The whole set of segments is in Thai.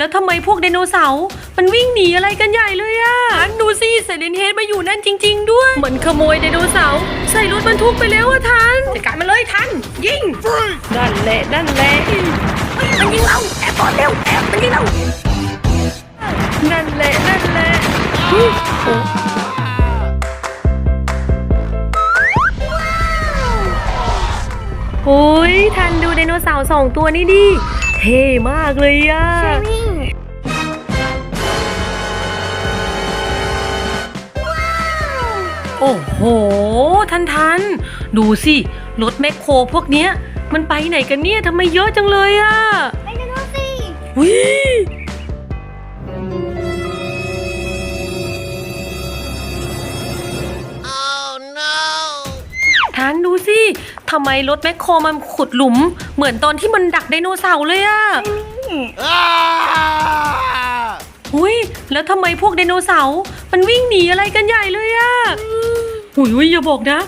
แล้วทำไมพวกไดโนเสาร์มันวิ่งหนีอะไรกันใหญ่เลยอะดูสิไซเลนเฮดมาอยู่นั่นจริง ๆ ด้วย เหมือนขโมยไดโนเสาร์ใส่รถบรรทุกไปแล้วอะทันจัดการมาเลยทัน ยิงนั่นแหละนั่นแหละมันยิงเราแอบก่อนเร็วแอบมันยิงเรานั่นแหละนั่นแหละโอ้ยทันดูไดโนเสาร์สองตัวนี่ดิ เท่มากเลยอะนี่โอ้โห ทันทัน ดูสิ รถแมคโครพวกเนี้ย มันไปไหนกันเนี่ยทำไมเยอะจังเลยอะไปกันดูสิวิทันดูสิ ทำไมรถแมคโครมันขุดหลุม เหมือนตอนที่มันดักไดโนเสาร์เลยอะหุยแล้วทำไมพวกไดโนเสาร์มันวิ่งหนีอะไรกันใหญ่เลยอะหุยหุยอย่าบอกนะ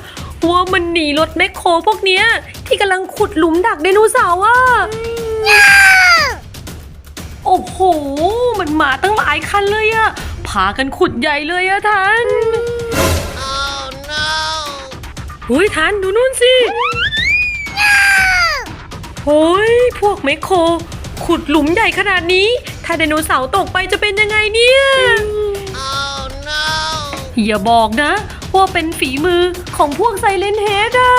ว่ามันหนีรถแมคโครพวกเนี้ย ที่กำลังขุดหลุมดักไดโนเสาร์อะโอ้โห มันมาตั้งหลายคันเลยอะพากันขุดใหญ่เลยอะทัน oh no หุยทันดูนู่นสิโอ้ยพวกแมคโคร ขุดหลุมใหญ่ขนาดนี้ ถ้าไดโนเสาร์ตกไปจะเป็นยังไงเนี่ยอย่าบอกนะว่าเป็นฝีมือของพวกไซเลนเฮดอะ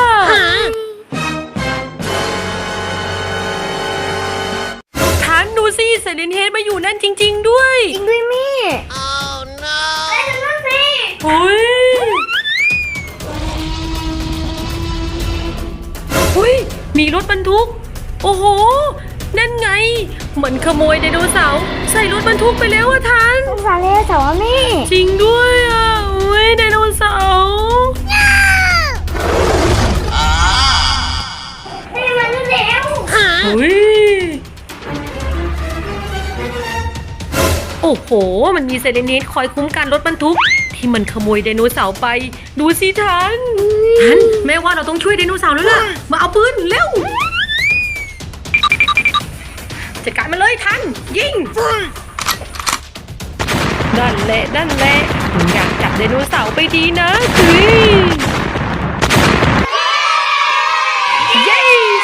ทันดูสิไซเลนเฮดมาอยู่นั่นจริง ๆ ด้วย จริงด้วยแม่ไปกันดูสิโอ้ย เฮ้ยมีรถบรรทุก โอ้โห นั่นไงเหมือนขโมยไดโนเสาร์ใส่รถบรรทุกไปแล้วอะทัน สงสารเลยแต่ว่าแม่จริงด้วยอะโอ้ยไดโนเสาร์แม่มาเร็วเฮ้ยโอ้โห มันมีเซเลนิสคอยคุ้มกันรถบรรทุก ที่มันขโมยไดโนเสาร์ไป ดูสิทันทันแม่ว่าเราต้องช่วยไดโนเสาร์แล้วล่ะ มาเอาปืนเร็วจัดการมันเลยทัน ยิงนั่นแหละนั่นแหละอยากจับไดโนเสาร์ไปดีนะเฮ้ยเย้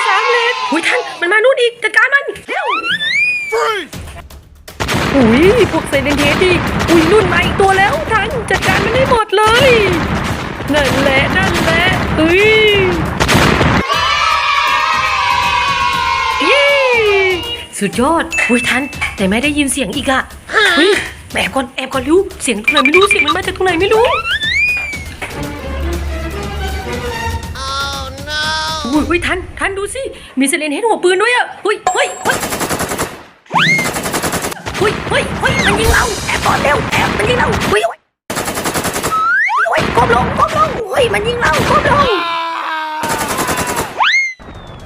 สามเล็ดหุยทันมันมานู่นอีกจัดการมันเร็วอุ้ยพวกไซเลนเทสดิอุ้ยนุ่นมาอีกตัว เลยนั่นแหละนั่นแหละเฮ้ยเย้สุดยอดอุ้ยทันแต่ไม่ได้ยินเสียงอีกอะเฮ้ยแอบก่อนแอบก่อนริ้วเสียงตรงไหนไม่รู้เสียงมันมาจากตรงไหนไม่รู้อุ้ยอุ้ยทันทันดูสิมีเซเลนเฮดหัวปืนด้วยอะเฮ้ยเฮ้ยเฮ้ยเฮ้ยเฮ้ยเฮ้ยมันยิงเราแอบก่อนเร็วแอบมันยิงเราเฮ้ยเฮ้ย ก้มลงก้มลงเฮ้ยมันยิงเราก้มลง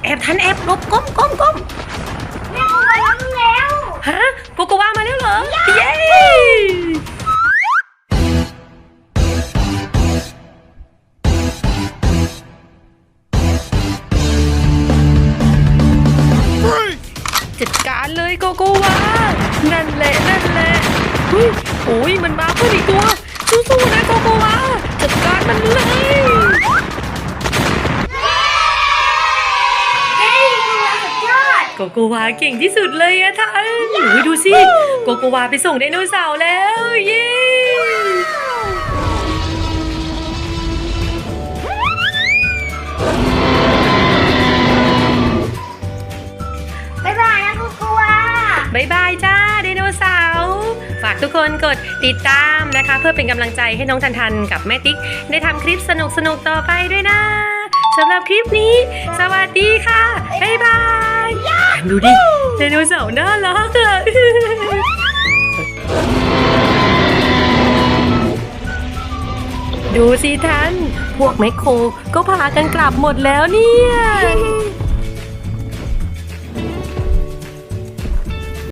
แอบทันแอบหลบก้มก้มก้มแม่มาแล้วแล้วฮะโกโกวามาแล้วเหรอ เย้จัดการเลยโกโกวา นั่นแหละ นั่นแหละเฮ้ยโอ้ยมันมาเพิ่มอีกตัว สู้ๆนะ โกวาเก่งที่สุดเลยอะท่านโอ้ยดูสิ โกโกวาไปส่งไดโนเสาร์แล้ว เย้บ๊ายบายนะกูกลัวบายบายจ้าไดโนเสาร์ฝากทุกคนกดติดตามนะคะ เพื่อเป็นกำลังใจให้น้องทันทันกับแม่ติ๊ก ได้ทำคลิปสนุกๆต่อไปด้วยนะสำหรับคลิปนี้ สวัสดีค่ะ บ๊ายบาย ดูดิไดโนเสาร์น่ารักอะดูสิท่าน พวกแมคโครก็พากันกลับหมดแล้วเนี่ย